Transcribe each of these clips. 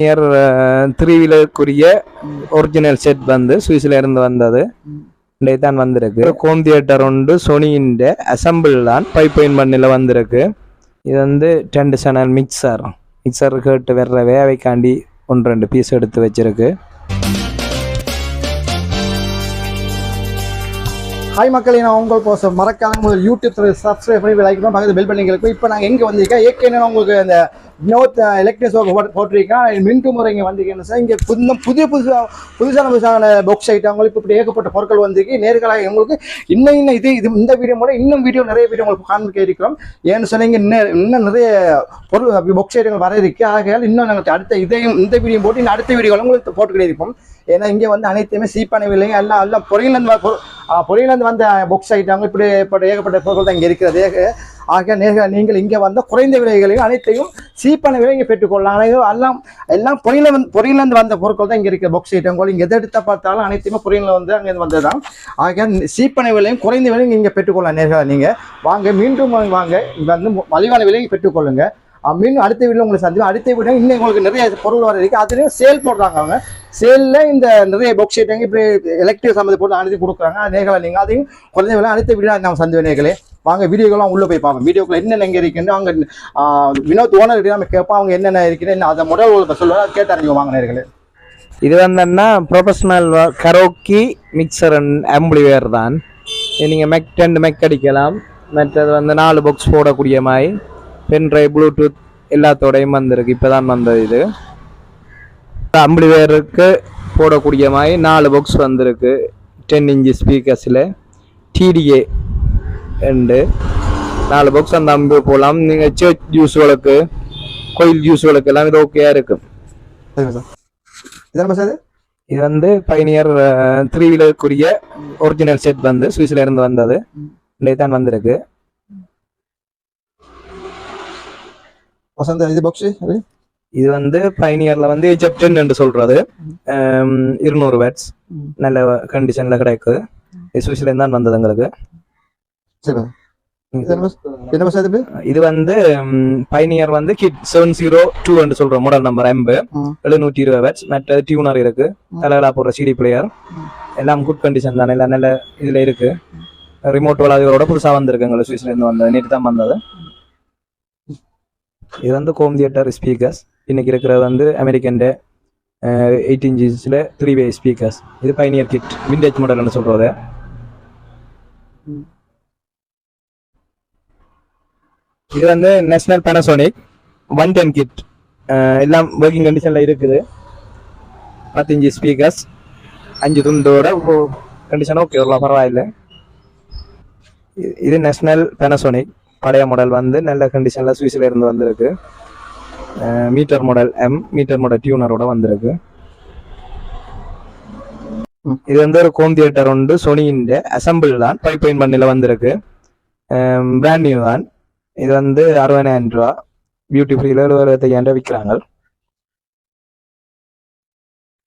Near three வீலருக்குரிய original set வந்து சுவிஸ்ல இருந்து வந்தது. இன்றைக்கு தான் வந்திருக்கு. ஹோம் தியேட்டர் உண்டு சோனியின் அசம்பிள் தான் ஃபைவ் பாயிண்ட் பண்ணில் வந்திருக்கு. இது வந்து டென் சேனல் மிக்சர் மிக்சர் கேட்டு வர்ற வேவைக்காண்டி ஒன்று ரெண்டு பீஸ் எடுத்து வச்சிருக்கு. ஹாய் மக்களே நான் உங்கள் போச மறக்காம உங்கள் யூடியூப் சப்ஸ்கிரைப் பண்ணி லைக் பண்ணி பக்கத்து பெல் பண்ணிங்களுக்கு இப்போ நாங்கள் எங்கே வந்திருக்கேன் ஏற்கனவே உங்களுக்கு அந்த வினோத் எலக்ட்ரிக் ஷோ போட்டிருக்கேன் மின்ட்டு முறை இங்கே வந்திருக்கேன் சார் இங்கே புது புதிய புதுசாக புதுசான புதுசான பாக்ஸ் ஐட்டம் அவங்களுக்கு இப்படி ஏகப்பட்ட பொருட்கள் வந்திருக்கு. நேர்களாக உங்களுக்கு இன்னும் இன்னும் இது இது இந்த வீடியோ மூலம் இன்னும் வீடியோ நிறைய வீடியோ உங்களுக்கு காண்பிக்க இருக்கிறோம். ஏன்னு சொன்னீங்க இன்னும் இன்னும் நிறைய பொருள் பாக்ஸ் ஐட்டங்கள் வர இருக்கு. ஆகையால் இன்னும் நாங்கள் அடுத்த இதையும் இந்த வீடியோ போட்டு இன்னும் அடுத்த வீடியோவில் உங்களுக்கு போட்டுக்கிட்டே இருப்போம். ஏன்னா இங்கே வந்து அனைத்துமே சீப்பான விலைங்க எல்லாம் எல்லாம் பொறியிலேருந்து பொறியிலேருந்து வந்த புக்ஸ் ஐட்டங்கள் இப்படி இப்படி ஏகப்பட்ட பொருட்கள் தான் இங்கே இருக்கிறது. ஆக நேர நீங்கள் இங்கே வந்த குறைந்த விலைகளையும் அனைத்தையும் சீப்பான விலை இங்கே பெற்றுக்கொள்ளலாம். ஆனால் எல்லாம் எல்லாம் பொறியில வந்து பொறியிலேருந்து வந்த பொருட்கள் தான் இங்கே இருக்கிற புக்ஸ் ஐட்டங்கள் இங்கே எதை எடுத்த பார்த்தாலும் அனைத்தையுமே பொறியில வந்து அங்கே வந்தது தான். ஆக சீப்பான விலையும் குறைந்த விலையும் இங்கே பெற்றுக்கொள்ளலாம் நேர்களை நீங்கள் வாங்க மீண்டும் வாங்க. இங்கே வந்து மலிவான விலையை பெற்றுக்கொள்ளுங்கள் மீண்டும் அடுத்த வீடியோ உங்களுக்கு சந்திப்போம் அடுத்த வீடியோ இன்னும் உங்களுக்கு நிறைய பொருள் வர இருக்கு. அதுலேயும் சேல் போடுறாங்க அவங்க. சேலில் இந்த நிறைய பாக்ஸ் ஷீட்டாங்க இப்படி எலக்ட்ரிக் சம்மந்த பொருள் அனுப்பி கொடுக்குறாங்க. நேர்களை நீங்கள் அதையும் குறைஞ்ச விலை அடுத்த வீடியோ நம்ம சந்திப்போம் நேர்களே வாங்க வீடியோக்கெல்லாம் உள்ளே போய் பார்ப்போம். வீடியோக்குள்ள என்னென்ன இங்கே இருக்குன்னு அவங்க வினோத் ஓனர் நம்ம கேட்போம். அவங்க என்னென்ன இருக்குன்னு அதை முதல் சொல்லுவாங்க அதை கேட்டு அறிஞ்சு வாங்க நேர்களே. இது வந்தன்னா professional karaoke mixer and amplifier தான். நீங்கள் மெக் ரெண்டு மெக் அடிக்கலாம். மற்றது வந்து நாலு பாக்ஸ் போடக்கூடிய மாதிரி. பென் ட்ரைவ் ப்ளூடூத் எல்லாத்தோடையும் வந்திருக்கு. இப்போ தான் வந்தது இது. ஆம்பிளிவேருக்கு போடக்கூடிய மாதிரி நாலு பாக்ஸ் வந்திருக்கு. டென் இன்ச்சு ஸ்பீக்கர்ஸில் டிடிஏ ரெண்டு. நாலு பாக்ஸ் அந்த அம்பு போகலாம் நீங்கள் சர்ச் ஜூஸ்களுக்கு கோயில் ஜூஸ்களுக்கு எல்லாம் இது ஓகேயா இருக்கும் இது வந்து பைனியர் த்ரீ வீலருக்குரிய ஒரிஜினல் செட் வந்து சுவிஸ்ல இருந்து வந்தது. இன்றைக்கு தான் வந்திருக்கு. வசந்த இது பாக்ஸ் இது வந்து பைனியர்ல வந்து ஜெப்டன் என்று சொல்றது. இருநூறு வேட்ஸ் நல்ல கண்டிஷன்ல கிடைக்குது. சுவிஸ்ல தான் வந்தது எங்களுக்கு. இது. வந்து பைனியர் வந்து கிட் செவன் ஜீரோ டூ என்று சொல்ற மாடல் நம்பர் எம்பு. எழுநூற்றி இருபது வேட்ஸ் மற்ற டியூனர் இருக்கு. தலைகளா போடுற சிடி பிளேயர் எல்லாம் குட் கண்டிஷன் தானே. எல்லாம் நல்ல இதுல இருக்கு. ரிமோட் வளாதோட புதுசா வந்திருக்கு எங்களுக்கு. சுவிஸ்ல இருந்து வந்தது. நேற்று தான் வந்தது. இது வந்து ஹோம் தியேட்டர் ஸ்பீக்கர்ஸ் இன்றைக்கி இருக்கிறது வந்து அமெரிக்கன் எயிட் இன்ச்சஸ்ல த்ரீ வே ஸ்பீக்கர்ஸ் இது பைனியர் கிட் விண்டேஜ் மாடல்னு சொல்கிறது இது வந்து National Panasonic one ten kit எல்லாம் ஒர்க்கிங் கண்டிஷனில் இருக்குது. பத்தஞ்சு ஸ்பீக்கர்ஸ் அஞ்சு துண்டோட கண்டிஷன் ஓகே வரலாம் பரவாயில்ல. இது- இது நேஷனல் பேனசோனிக் பழைய மாடல் வந்து நல்ல கண்டிஷனில் சுவிஸில் இருந்து வந்திருக்கு. Meter model M meter model டியூனரோட வந்திருக்கு. இது வந்து ஒரு கோம் தியேட்டர் உண்டு. சோனியின் அசம்பிள் தான். பைப் பாயிண்ட் பண்ணில் வந்திருக்கு. பிராண்ட் நியூ தான். இது வந்து அறுபதாயிரம் ரூபா. பியூட்டி ஃப்ரீல எழுபத்தையாயிரம் ரூபா விற்கிறாங்க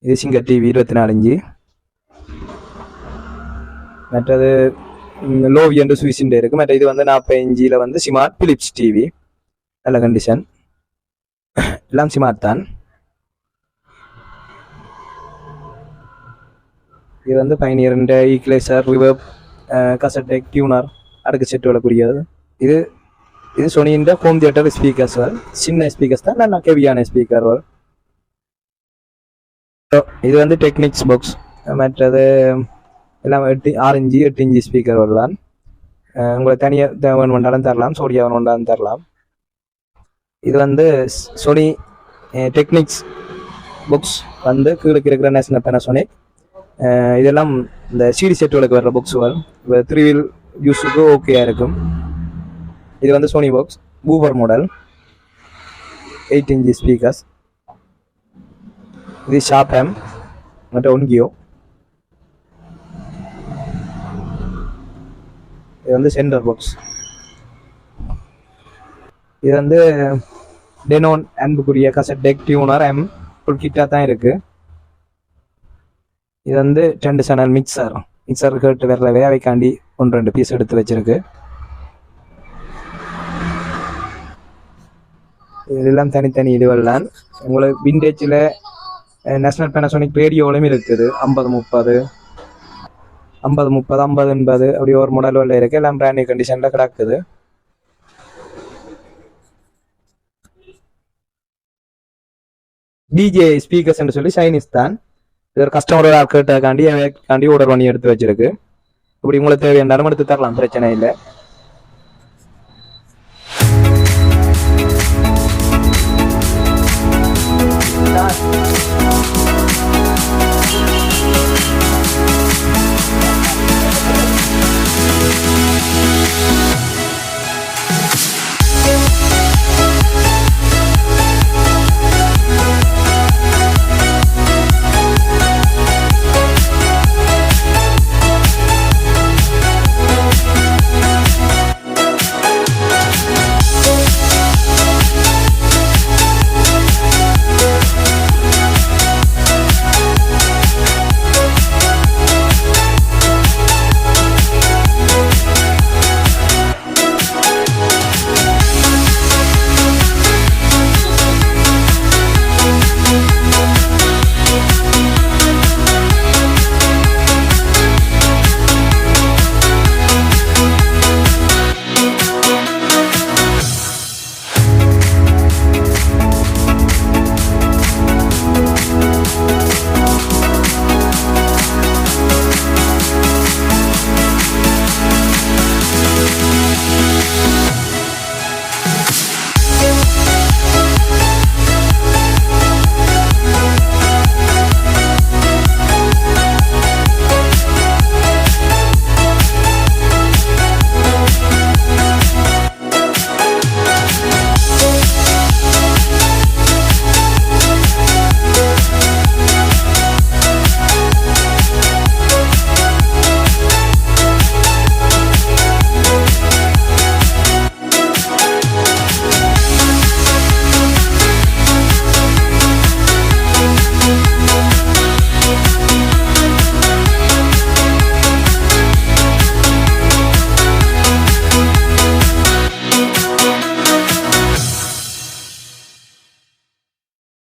இது சிங்கர் டிவி இருபத்தி நாலு இஞ்சி மற்றது லோவி என்று சுவிசின் இருக்கு. மற்ற இது வந்து நாற்பது இஞ்சியில் வந்து சிமார்ட் பிலிப்ஸ் டிவி நல்ல கண்டிஷன் எல்லாம் சிமார்ட் தான். இது வந்து Pioneer equalizer reverb cassette deck tuner அடுக்கு செட்டு விடக்கூடியது இது இது சொனியின் ஹோம் தியேட்டர் ஸ்பீக்கர்ஸ் சின்ன ஸ்பீக்கர்ஸ் தான் நல்லா ஹெவியான ஸ்பீக்கர் இது வந்து டெக்னிக்ஸ் பாக்ஸ் மற்றது எல்லாம் எட்டு ஆறு இஞ்சி எட்டு இஞ்சி ஸ்பீக்கர் வரலாம் உங்களை தனியாக தேவன் ஒன்றாலும் தரலாம். சோடியா வேண்டாலும் தரலாம். இது வந்து சோனி டெக்னிக்ஸ் புக்ஸ் வந்து கீழே இருக்கிற நேஷனல் பேனசோனிக் இதெல்லாம் இந்த சிடி செட்டுகளுக்கு வர்ற புக்ஸுகள் இப்போ த்ரீ வீல் யூஸுக்கு ஓகேயாக இருக்கும். இது வந்து Sony box woofer model eight inch speakers இது ஷாப் ஹேம் மற்ற ஒன்கியோ இது வந்து சென்டர் பாக்ஸ் இது வந்து டெனோன் அன்புக்குரிய cassette deck tuner M full கிட்டாக தான் இருக்கு. இது வந்து ரெண்டு சேனல் மிக்சர் மிக்சர் கேட்டு வர்ற வேலைக்காண்டி ஒன்று ரெண்டு பீஸ் எடுத்து வச்சிருக்கு. இதெல்லாம் தனித்தனி இதுவெல்லாம் உங்களுக்கு விண்டேஜில் நேஷனல் பேனசோனிக் ரேடியோவிலும் இருக்குது. ஐம்பது முப்பது. ஐம்பது முப்பது ஐம்பது எண்பது அப்படி ஒரு மாடல் வரல இருக்கு. எல்லாம் பிராண்ட் கண்டிஷன்ல கிடக்குது. டிஜே ஸ்பீக்கர்ஸ் என்று சொல்லி சைனீஸ் தான். இது ஒரு கஸ்டமரோட கேட்டக்காண்டி காண்டி ஆர்டர் பண்ணி எடுத்து வச்சிருக்கு. இப்படி உங்களுக்கு தேவையான எடுத்து தரலாம் பிரச்சனை இல்லை. Thank you. Thank